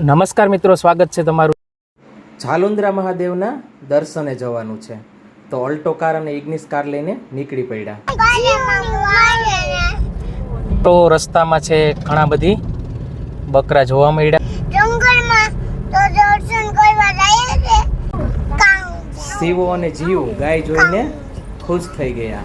નમસ્કાર મિત્રો સ્વાગત છે તમારું. ઝાલુંદ્રા મહાદેવના દર્શને જવાનું છે. તો ઓલ્ટો કાર અને ઇગ્નિસ કાર લઈને નીકળી પડ્યા. તો રસ્તામાં છે ઘણા બધી બકરા જોવા મળ્યા. જંગલમાં તો દર્શન કરવા જાય છે. કાઉ શિવો અને જીવ ગાય જોઈને ખુશ થઈ ગયા.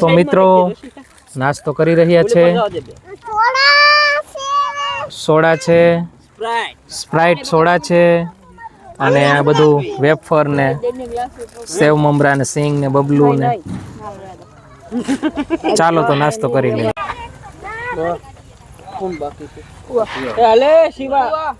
તો મિત્રો નાસ્તો કરી રહ્યા છે. સોડા છે સ્પ્રાઇટ સોડા છે અને આ બધું વેફર ને સેવ મમરા ને સિંગ ને બબલુ ને. ચાલો તો નાસ્તો કરી લઈએ. બાકી શિવા.